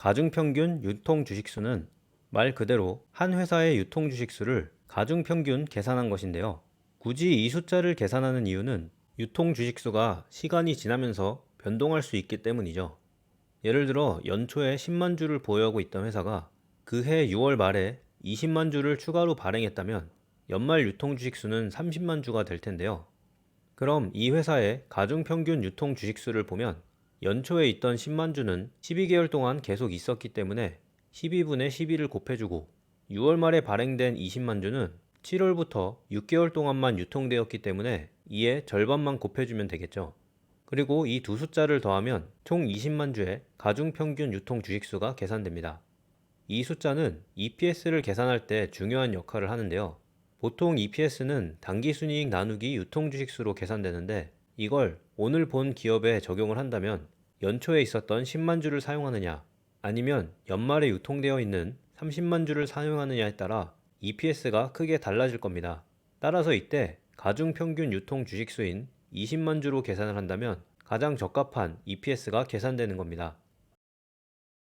가중평균 유통 주식수는 말 그대로 한 회사의 유통 주식수를 가중평균 계산한 것인데요. 굳이 이 숫자를 계산하는 이유는 유통 주식수가 시간이 지나면서 변동할 수 있기 때문이죠. 예를 들어 연초에 10만 주를 보유하고 있던 회사가 그해 6월 말에 20만 주를 추가로 발행했다면 연말 유통 주식수는 30만 주가 될 텐데요. 그럼 이 회사의 가중 평균 유통 주식수를 보면 연초에 있던 10만 주는 12개월 동안 계속 있었기 때문에 12분의 12를 곱해주고 6월 말에 발행된 20만 주는 7월부터 6개월 동안만 유통되었기 때문에 이에 절반만 곱해주면 되겠죠. 그리고 이 두 숫자를 더하면 총 20만 주의 가중 평균 유통 주식수가 계산됩니다. 이 숫자는 EPS를 계산할 때 중요한 역할을 하는데요. 보통 EPS는 당기순이익 나누기 유통 주식수로 계산되는데 이걸 오늘 본 기업에 적용을 한다면 연초에 있었던 10만 주를 사용하느냐 아니면 연말에 유통되어 있는 30만 주를 사용하느냐에 따라 EPS가 크게 달라질 겁니다. 따라서 이때 가중 평균 유통 주식 수인 20만 주로 계산을 한다면 가장 적합한 EPS가 계산되는 겁니다.